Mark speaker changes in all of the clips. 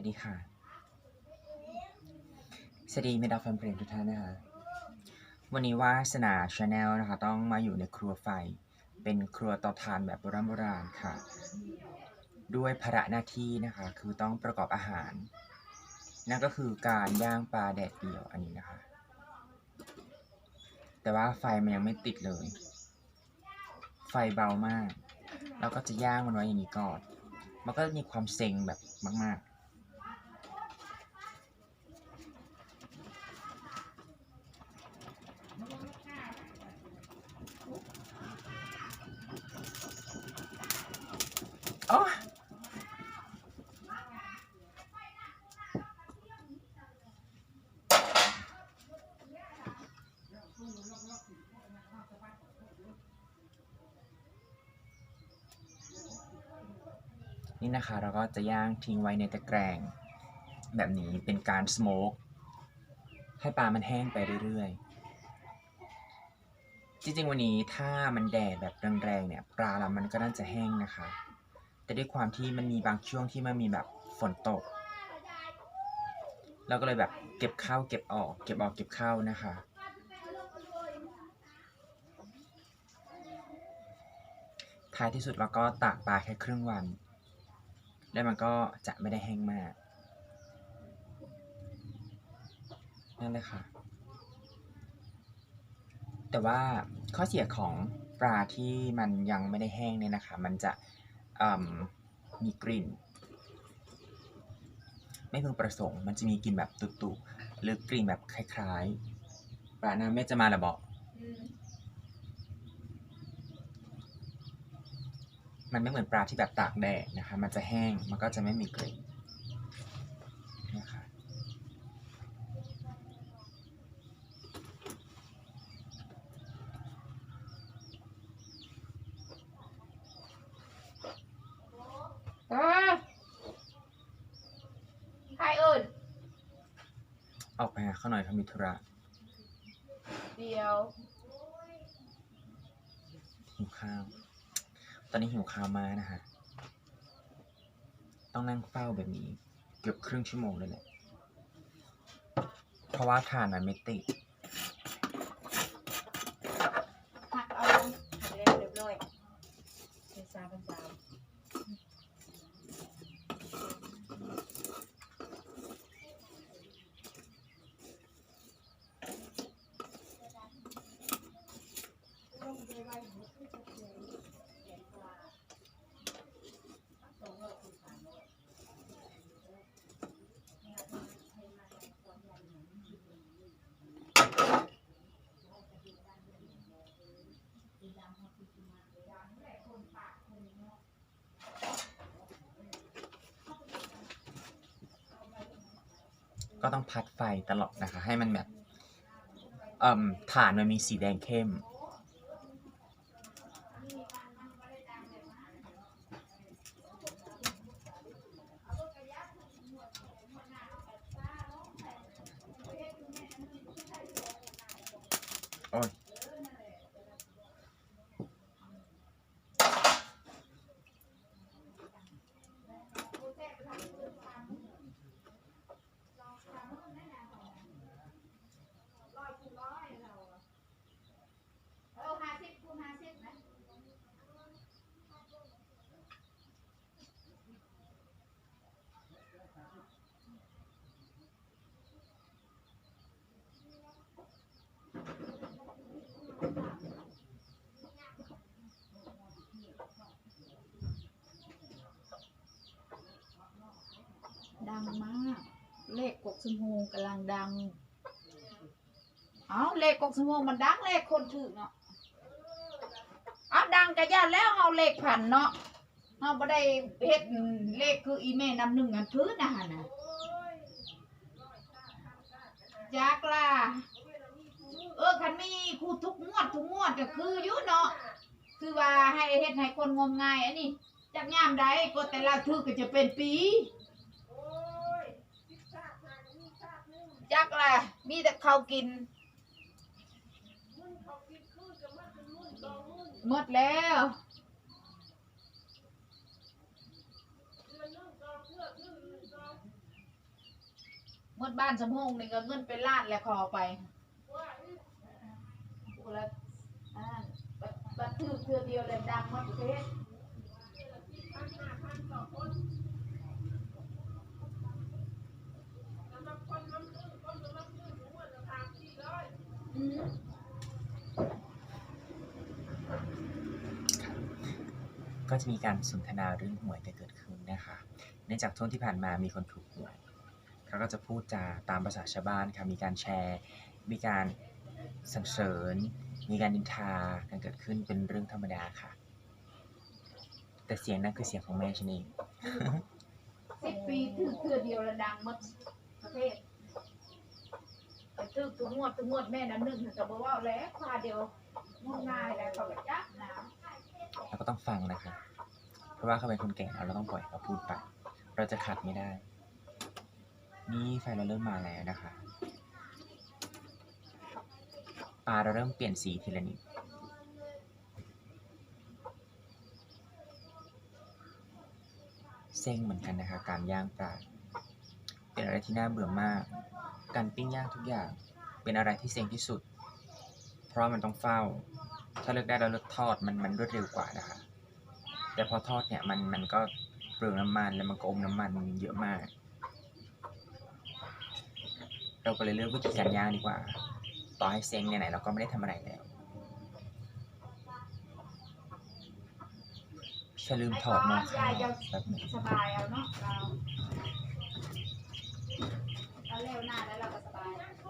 Speaker 1: วัสดีค่ะ สวัสดีเมดาแฟนเพลงทุกท่านนะคะ วันนี้ว่าสนาชาแนลนะคะ ต้องมาอยู่ในครัวไฟ เป็นครัวเตาถ่านแบบโบราณโบราณค่ะ ด้วยภาระหน้าที่นะคะ คือต้องประกอบอาหาร นั่นก็คือการย่างปลาแดดเดียวอันนี้นะคะ แต่ว่าไฟมันยังไม่ติดเลย ไฟเบามากแล้วก็จะย่างมันไว้อย่างนี้ก่อนมันก็มีความเซ็งแบบมาก ๆ โอ้ นี่นะคะเราก็จะย่างทิ้งไว้ในตะแกรงแบบนี้เป็นการสโมกให้ปลามันแห้งไปเรื่อยๆ จริงๆวันนี้ถ้ามันแดดแบบแรงๆเนี่ยปลาเรามันก็น่าจะแห้งนะคะ แต่ด้วยความที่มันมีบางช่วงที่มันมีแบบฝนตกเราก็เลยแบบเก็บเข้าเก็บออกเก็บออกเก็บเข้านะคะท้ายที่สุดเราก็ตากปลาแค่ครึ่งวัน แล้วมันก็จะไม่ได้แห้งมาก นั่นเลยค่ะ แต่ว่าข้อเสียของปลาที่มันยังไม่ได้แห้งเนี่ยนะคะ มันจะมมีกลิ่น ไม่พึงประสงค์ มันจะมีกลิ่นแบบตุ่ๆหรือกลิ่นแบบคล้ายๆปลาหน้าเม็ดจะมาละบอก มันไม่เหมือนปลาที่แบบตากแดดนะคะ มันจะแห้ง มันก็จะไม่มีกลิ่นนะคะ
Speaker 2: เออใครเอื่น
Speaker 1: ออกไปหาเขาหน่อยเขามีธุระ
Speaker 2: เดียว
Speaker 1: หิวข้าว ตอนนี้หิวข้าวมานะคะต้องนั่งเฝ้าแบบนี้ เกือบครึ่งชั่วโมงเลยแหละ เพราะว่าทานมันไม่ติด
Speaker 2: หักเอาลงเรียบเรียบร้อยเป็นสาวเป็นสาว
Speaker 1: ก็ต้องพัดไฟตลอดนะคะ ให้มันแบบฐานมันมีสีแดงเข้ม โอ้ย
Speaker 2: เออห้าสิบคูณห้าสิบนะ ดังมาก เลขกกสมงกำลังดัง เอาเลขกกสมงมันดังเลขคนถือเนาะเอาดังกะยาแล้วเอาเลขผันเนาะเอาบ่ได้เฮ็ดเลขคืออีเมนำหนึ่งอันพื้นนะฮะนะจักล่ะเออคันมีคู่ทุกงวดทุกงวดก็คืออยู่เนาะคือว่าให้เฮ็ดให้คนงมงายอันนี้จักยามใดก็แต่ละถือก็จะเป็นปี จักล่ะ มีแต่เขาวกินหมดแล้วเมื่อบ้านสมพงษ์นี่ก็เงินเป็นล้านแหละขอไปละอ่าบัดบัดถือเทือเดียวเลยดังหมดประเทศ
Speaker 1: ก็จะมีการสนทนาเรื่องหวยกันเกิดขึ้นนะคะเนื่องจากช่วงที่ผ่านมามีคนถูกหวยเขาก็จะพูดจาตามภาษาชาวบ้านค่ะมีการแชร์ มีการสรรเสริญ มีการนินทากันเกิดขึ้นเป็นเรื่องธรรมดาค่ะ แต่เสียงนั้นคือเสียงของแม่ฉันเอง
Speaker 2: สิบปีถือเทือเดียวแล้วดังหมดประเทศแต่ถือตัวงวดตัวงวดแม่น้ำหนึ่งแต่บอกว่าแล้วพาเดียวงวดง่ายแล้วเขาก็จับน้
Speaker 1: เราก็ต้องฟังนะคะเพราะว่าเขาเป็นคนแก่แล้วเราต้องปล่อยเขาพูดไป เราจะขัดไม่ได้ นี่ไฟเราเริ่มมาแล้วนะคะปลาเราเริ่มเปลี่ยนสีทีละนิดเซ็งเหมือนกันนะคะ การย่างปลาเป็นอะไรที่น่าเบื่อมาก การปิ้งย่างทุกอย่าง เป็นอะไรที่เซ็งที่สุด เพราะมันต้องเฝ้า ถ้าเลือกได้เราเลือกทอดมันมันรวดเร็วกว่านะคะ แต่พอทอดเนี่ยมันมันก็เปลืองน้ำมันแล้วมันก็อมน้ำมันเยอะมาก เราก็เลยเลือกวิธีการย่างดีกว่า ต่อให้เซ็งเนี่ยไหนเราก็ไม่ได้ทำอะไรแล้วฉันลืมถอดหม้อข้าวแป๊บนึงำ
Speaker 2: สบายเอาเนาะเราเราเร็วหน้าแล้วเราก็สบาย
Speaker 3: ก็เพร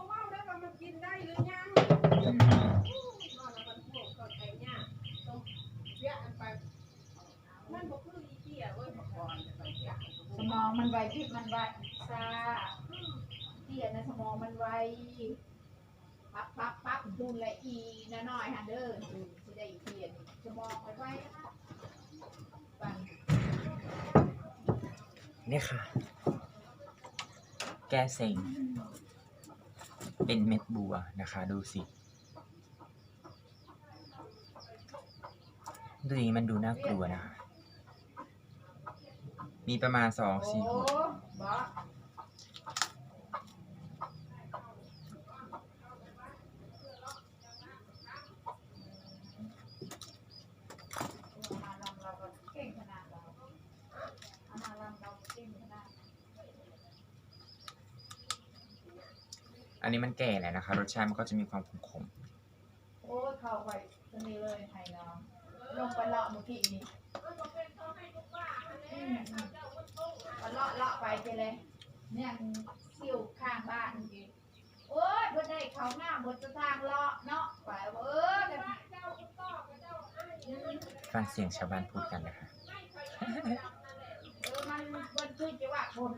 Speaker 3: าะว่าแล้วก็มันกินได้หรือยังนอนแล้วมันพวกก็ใจยากต้องเยอะอันไป มันบ่คืออีเกียเว้ยเมื่อก่อนแต่ไปเยอะ
Speaker 2: สมองมันไวพิษมันไวซาเตี้ยนะสมองมันไวปั๊บปั๊บปั๊บดูละอีนะน้อยฮันเดอร์สิได้อีเตี้ยนสมองมันไวน
Speaker 1: เนี่ยค่ะ แก้เซ็ง เป็นเม็ดบัวนะคะ ดูสิ ดูองนี้มันดูน่ากลัวนะคะมีประมาณสองสี่หก
Speaker 2: บ้ามาลำเราก็เก่งขนาดอัน
Speaker 1: นี้มันแก่แล้วนะคะ รสชาติมันก็จะมีความขม
Speaker 2: โอ้เข้าไปตรงนี้เลย ลงไปเลาะเมื่อกี้นี่อืมอืมเอาเลาะเลาะไปไปเลยเนี่ยซิ่วข้างบ้านนี่โอ้ยบนได้เขาหน้าบนจะทางเลาะเนาะไปเออกันอืม
Speaker 1: ๆฟังเสียงชาวบ้านพูดกันนะคะ
Speaker 2: เออมันบนขึ้นจังหวะผล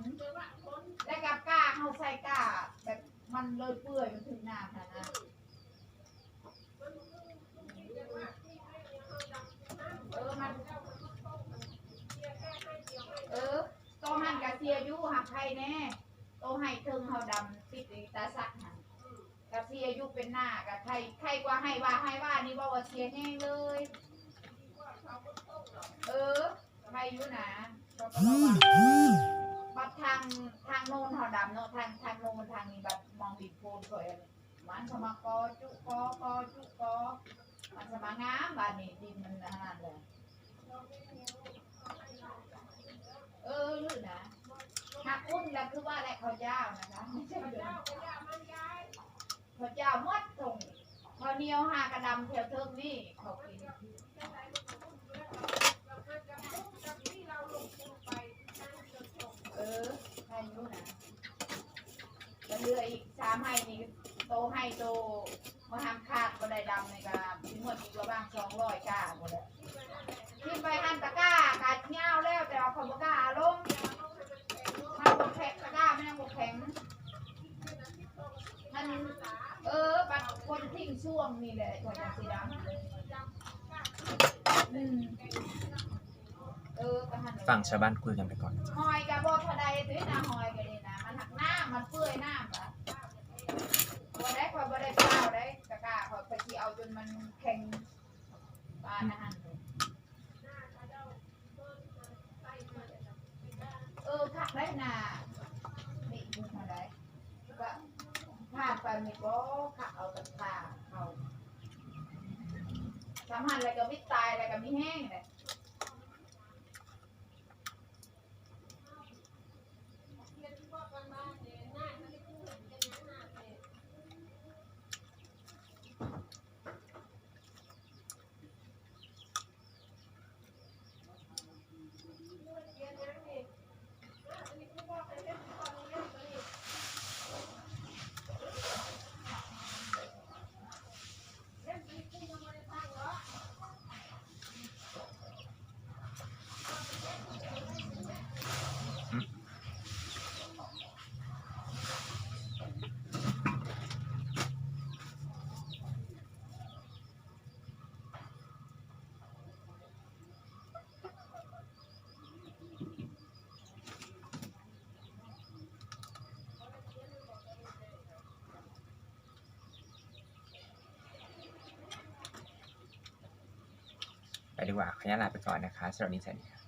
Speaker 2: แล้วกับก้าเขาใส่ก้าแบบมันเลยเปื่อยมันถึงน้ำนะนะเออมัน เออโตหันกะเสียอยู่หั กไทยแน่โตให้เทิงเฮาดำติดอีตาสักหันกะเสียอยู่เป็นหน้ากะไทยไทยกว่าให้ว่าให้ว่านี่ว่าว่าเสียแห้งเลย เออไทยอยู่นะก็บอกว่าบัดทางทางโน้นเฮาดำเนาะทางทางโน้นทางนี้บัดมองดินโพนสวยอันนี้มันสมากอจุกอกอจุกอมันสมางามบานนี้ดินมันอันนั้นเลยเออลือนะ หักอุ้นแล้วคือว่าอะไรข้าวเจ้านะคะไม่ใช่เดือนข้าวเจ้าหมดตรงข้าวเหนียวหากระดำเทียวเทิงนี่เขากินเออให้อยุ่นะแล้วเหลืออีกสามให้นี่โตให้โตมาทำขาดก็ได้ดำในกระทิ้งหมดอีกระบ้างสองร้อยก้าหมดเลยทิ้งไปหันตะก้ากัดเงาแล้วแต่เอาคำว่ากล้าลงมันบกแข็งตะกร้าไม่ต้องบกแข็งมันเออปัดคน ทิ้งช่วงนี่แหละก่อนจะสีดำอืมเออก็หัน
Speaker 1: ฟังชาวบ้านคุยกันไปก่อน
Speaker 2: หอยกับบอทะไดตื้อนาหอยกันนี่นะมันหักหน้ามันเปื่อยหน้าปะบ่ได้คอยบ่ได้เปล่าได้ตะกร้าค
Speaker 3: นมันแข็งปานนะฮะเออผักได้นาไม่พูดมาได้ก็ผ่านไปไม่ก็ขักเอาแต่ตาเขา สามหันอะไรก็ไม่ตายอะไรก็ไม่แห้งเลย
Speaker 1: ดีกว่าขออนุญาตลาไปก่อนนะคะสวัสดีสวัสดีค่ะ